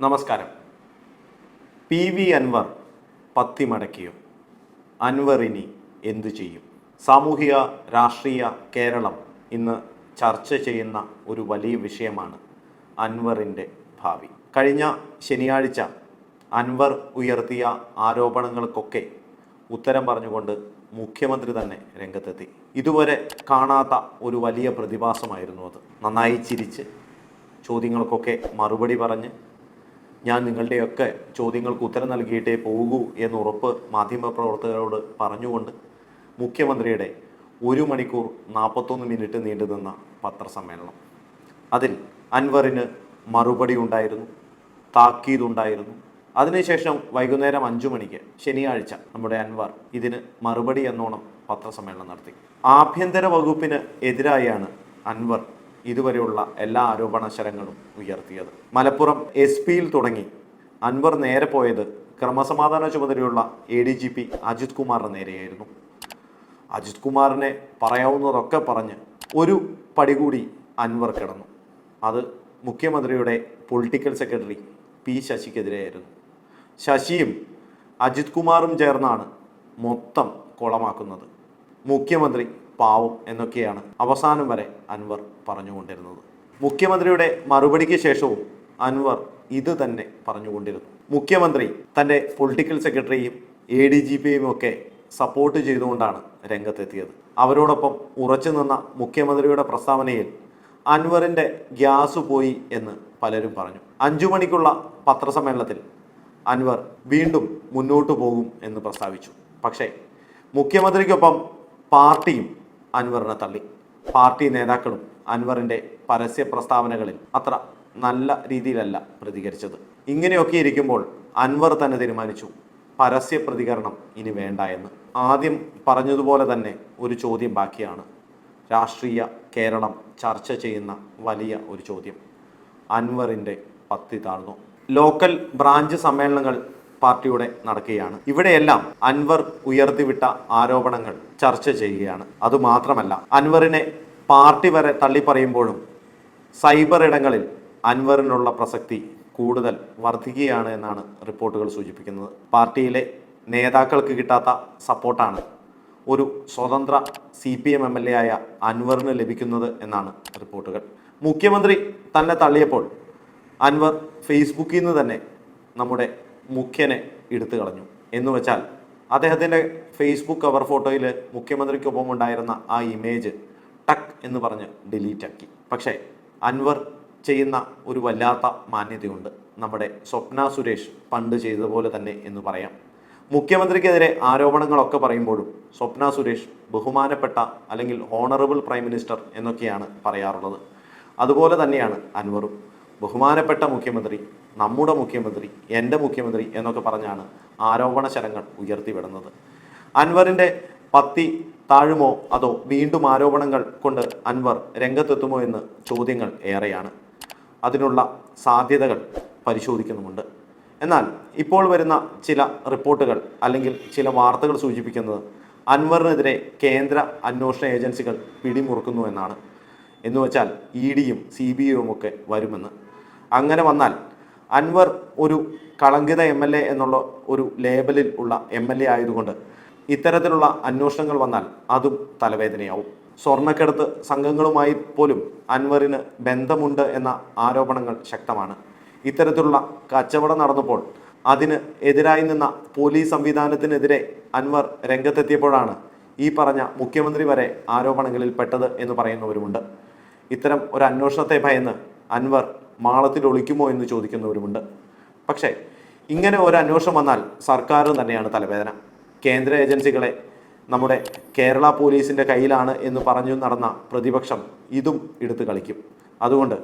നമസ്കാരം. P V Anwar പത്തി മടക്കിയോ അൻവർ ഇനി എന്തു ചെയ്യും? സാമൂഹിക രാഷ്ട്രീയ കേരളം ഇന്ന് ചർച്ച ചെയ്യുന്ന ഒരു വലിയ വിഷയമാണ് അൻവറിന്റെ ഭാവി. കഴിഞ്ഞ ശനിയാഴ്ച അൻവർ ഉയർത്തിയ ആരോപണങ്ങൾക്കൊക്കെ ഉത്തരം പറഞ്ഞുകൊണ്ട് മുഖ്യമന്ത്രി തന്നെ രംഗത്തെത്തി. ഇതുവരെ കാണാത്ത ഒരു വലിയ പ്രതിഭാസമായിരുന്നു അത്. നന്നായി ചിരിച്ച് ചോദ്യങ്ങൾക്കൊക്കെ മറുപടി പറഞ്ഞ് ഞാൻ നിങ്ങളുടെയൊക്കെ ചോദ്യങ്ങൾക്ക് ഉത്തരം നൽകിയിട്ടേ പോകൂ എന്ന് ഉറപ്പ് മാധ്യമപ്രവർത്തകരോട് പറഞ്ഞുകൊണ്ട് മുഖ്യമന്ത്രിയുടെ ഒരു മണിക്കൂർ നാൽപ്പത്തൊന്ന് മിനിറ്റ് നീണ്ടുനിന്ന പത്രസമ്മേളനം. അതിൽ അൻവറിന് മറുപടി ഉണ്ടായിരുന്നു താക്കീതുണ്ടായിരുന്നു. അതിനുശേഷം വൈകുന്നേരം അഞ്ചു മണിക്ക് ശനിയാഴ്ച നമ്മുടെ അൻവർ ഇതിന് മറുപടി എന്നോണം പത്രസമ്മേളനം നടത്തി. ആഭ്യന്തര വകുപ്പിന് എതിരായാണ് അൻവർ ഇതുവരെയുള്ള എല്ലാ ആരോപണശരങ്ങളും ഉയർത്തിയത്. മലപ്പുറം എസ് പിയിൽ തുടങ്ങി. അൻവർ നേരെ പോയത് ക്രമസമാധാന ചുമതലയുള്ള A D G P Ajith കുമാറിന് നേരെയായിരുന്നു. അജിത് കുമാറിനെ പറയാവുന്നതൊക്കെ പറഞ്ഞ് ഒരു പടി കൂടി അൻവർ കിടന്നു. അത് മുഖ്യമന്ത്രിയുടെ പൊളിറ്റിക്കൽ സെക്രട്ടറി പി ശശിക്കെതിരെയായിരുന്നു. ശശിയും അജിത് കുമാറും ചേർന്നാണ് മൊത്തം കുളമാക്കുന്നത്. മുഖ്യമന്ത്രി പാവം എന്നൊക്കെയാണ് അവസാനം വരെ അൻവർ പറഞ്ഞുകൊണ്ടിരുന്നത്. മുഖ്യമന്ത്രിയുടെ മറുപടിക്ക് ശേഷവും അൻവർ ഇത് തന്നെ പറഞ്ഞുകൊണ്ടിരുന്നു. മുഖ്യമന്ത്രി തന്റെ പൊളിറ്റിക്കൽ സെക്രട്ടറിയും എ ഡി ജി പിയും ഒക്കെ സപ്പോർട്ട് ചെയ്തുകൊണ്ടാണ് രംഗത്തെത്തിയത്. അവരോടൊപ്പം ഉറച്ചു നിന്ന മുഖ്യമന്ത്രിയുടെ പ്രസ്താവനയിൽ അൻവറിന്റെ ഗ്യാസ് പോയി എന്ന് പലരും പറഞ്ഞു. അഞ്ചു മണിക്കുള്ള പത്രസമ്മേളനത്തിൽ അൻവർ വീണ്ടും മുന്നോട്ടു പോകും എന്ന് പ്രസ്താവിച്ചു. പക്ഷേ മുഖ്യമന്ത്രിക്കൊപ്പം പാർട്ടിയും അൻവറിനെ തള്ളി. പാർട്ടി നേതാക്കളും അൻവറിന്റെ പരസ്യ പ്രസ്താവനകളിൽ അത്ര നല്ല രീതിയിലല്ല പ്രതികരിച്ചത്. ഇങ്ങനെയൊക്കെ ഇരിക്കുമ്പോൾ അൻവർ തന്നെ തീരുമാനിച്ചു പരസ്യ പ്രതികരണം ഇനി വേണ്ട എന്ന്. ആദ്യം പറഞ്ഞതുപോലെ തന്നെ ഒരു ചോദ്യം ബാക്കിയാണ്. രാഷ്ട്രീയ കേരളം ചർച്ച ചെയ്യുന്ന വലിയ ഒരു ചോദ്യം. അൻവറിന്റെ പത്തി താഴ്ന്നു. ലോക്കൽ ബ്രാഞ്ച് സമ്മേളനങ്ങൾ പാർട്ടിയുടെ നടക്കുകയാണ്. ഇവിടെയെല്ലാം അൻവർ ഉയർത്തിവിട്ട ആരോപണങ്ങൾ ചർച്ച ചെയ്യുകയാണ്. അതുമാത്രമല്ല അൻവറിനെ പാർട്ടി വരെ തള്ളിപ്പറയുമ്പോഴും സൈബർ ഇടങ്ങളിൽ അൻവറിനുള്ള പ്രസക്തി കൂടുതൽ വർദ്ധിക്കുകയാണ് എന്നാണ് റിപ്പോർട്ടുകൾ സൂചിപ്പിക്കുന്നത്. പാർട്ടിയിലെ നേതാക്കൾക്ക് കിട്ടാത്ത സപ്പോർട്ടാണ് ഒരു സ്വതന്ത്ര C P M M L A ആയ അൻവറിന് ലഭിക്കുന്നത് എന്നാണ് റിപ്പോർട്ടുകൾ. മുഖ്യമന്ത്രി തന്നെ തള്ളിയപ്പോൾ അൻവർ ഫേസ്ബുക്കിൽ നിന്ന് തന്നെ നമ്മുടെ മുഖ്യനെ എടുത്തു കളഞ്ഞു. എന്ന് വെച്ചാൽ അദ്ദേഹത്തിന്റെ ഫേസ്ബുക്ക് കവർ ഫോട്ടോയിൽ മുഖ്യമന്ത്രിക്കൊപ്പം ഉണ്ടായിരുന്ന ആ ഇമേജ് ടക്ക് എന്ന് പറഞ്ഞ് ഡിലീറ്റ് ആക്കി. പക്ഷേ അൻവർ ചെയ്യുന്ന ഒരു വല്ലാത്ത മാന്യതയുണ്ട്. നമ്മുടെ സ്വപ്ന സുരേഷ് പണ്ട് ചെയ്തതുപോലെ തന്നെ എന്ന് പറയാം. മുഖ്യമന്ത്രിക്കെതിരെ ആരോപണങ്ങളൊക്കെ പറയുമ്പോഴും സ്വപ്ന സുരേഷ് ബഹുമാനപ്പെട്ട അല്ലെങ്കിൽ ഓണറബിൾ പ്രൈം മിനിസ്റ്റർ എന്നൊക്കെയാണ് പറയാറുള്ളത്. അതുപോലെ തന്നെയാണ് അൻവറും. ബഹുമാനപ്പെട്ട മുഖ്യമന്ത്രി നമ്മുടെ മുഖ്യമന്ത്രി എന്റെ മുഖ്യമന്ത്രി എന്നൊക്കെ പറഞ്ഞാണ് ആരോപണ ശരങ്ങൾ ഉയർത്തിവിടുന്നത്. അൻവറിന്റെ പത്തി താഴുമോ അതോ വീണ്ടും ആരോപണങ്ങൾ കൊണ്ട് അൻവർ രംഗത്തെത്തുമോ എന്ന് ചോദ്യങ്ങൾ ഏറെയാണ്. അതിനുള്ള സാധ്യതകൾ പരിശോധിക്കുന്നുമുണ്ട്. എന്നാൽ ഇപ്പോൾ വരുന്ന ചില റിപ്പോർട്ടുകൾ അല്ലെങ്കിൽ ചില വാർത്തകൾ സൂചിപ്പിക്കുന്നത് അൻവറിനെതിരെ കേന്ദ്ര അന്വേഷണ ഏജൻസികൾ പിടിമുറുക്കുന്നു എന്നാണ്. എന്നുവെച്ചാൽ ഇ ഡിയും സി ബി ഐയും ഒക്കെ വരുമെന്ന്. അങ്ങനെ വന്നാൽ അൻവർ ഒരു കളങ്കിത എം എൽ എ എന്നുള്ള ഒരു ലേബലിൽ ഉള്ള എം എൽ എ ആയതുകൊണ്ട് ഇത്തരത്തിലുള്ള അന്വേഷണങ്ങൾ വന്നാൽ അതും തലവേദനയാവും. സ്വർണക്കെടുത്ത് സംഘങ്ങളുമായി പോലും അൻവറിന് ബന്ധമുണ്ട് എന്ന ആരോപണങ്ങൾ ശക്തമാണ്. ഇത്തരത്തിലുള്ള കച്ചവടം നടന്നപ്പോൾ അതിന് എതിരായി നിന്ന പോലീസ് സംവിധാനത്തിനെതിരെ അൻവർ രംഗത്തെത്തിയപ്പോഴാണ് ഈ പറഞ്ഞ മുഖ്യമന്ത്രി വരെ ആരോപണങ്ങളിൽ പെട്ടത് എന്ന് പറയുന്നവരുമുണ്ട്. ഇത്തരം ഒരു അന്വേഷണത്തെ ഭയന്ന് അൻവർ മാളത്തിൽ ഒളിക്കുമോ എന്ന് ചോദിക്കുന്നവരുമുണ്ട്. പക്ഷേ ഇങ്ങനെ ഒരു അന്വേഷണം വന്നാൽ സർക്കാർ തന്നെയാണ് തലവേദന. കേന്ദ്ര ഏജൻസികളെ നമ്മുടെ കേരള പോലീസിന്റെ കയ്യിലാണ് എന്ന് പറഞ്ഞു നടന്ന പ്രതിപക്ഷം ഇതും എടുത്തു കളിക്കും. അതുകൊണ്ട്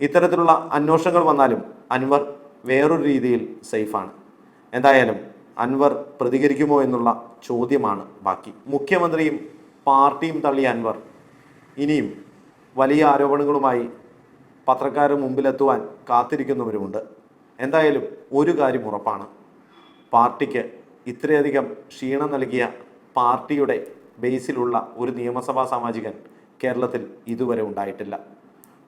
ഇത്തരത്തിലുള്ള അന്വേഷണങ്ങൾ വന്നാലും അൻവർ വേറൊരു രീതിയിൽ സേഫാണ്. എന്തായാലും അൻവർ പ്രതികരിക്കുമോ എന്നുള്ള ചോദ്യമാണ് ബാക്കി. മുഖ്യമന്ത്രിയും പാർട്ടിയും തള്ളിയ അൻവർ ഇനിയും വലിയ ആരോപണങ്ങളുമായി പത്രക്കാരുടെ മുമ്പിലെത്തുവാൻ കാത്തിരിക്കുന്നവരുമുണ്ട്. എന്തായാലും ഒരു കാര്യം ഉറപ്പാണ്. പാർട്ടിക്ക് ഇത്രയധികം ക്ഷീണം നൽകിയ പാർട്ടിയുടെ ബേസിലുള്ള ഒരു നിയമസഭാ സാമാജികൻ കേരളത്തിൽ ഇതുവരെ ഉണ്ടായിട്ടില്ല.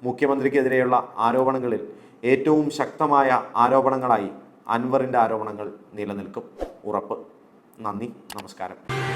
മുഖ്യമന്ത്രിക്കെതിരെയുള്ള ആരോപണങ്ങളിൽ ഏറ്റവും ശക്തമായ ആരോപണങ്ങളായി അൻവറിന്റെ ആരോപണങ്ങൾ നിലനിൽക്കും. ഉറപ്പ്. നന്ദി. നമസ്കാരം.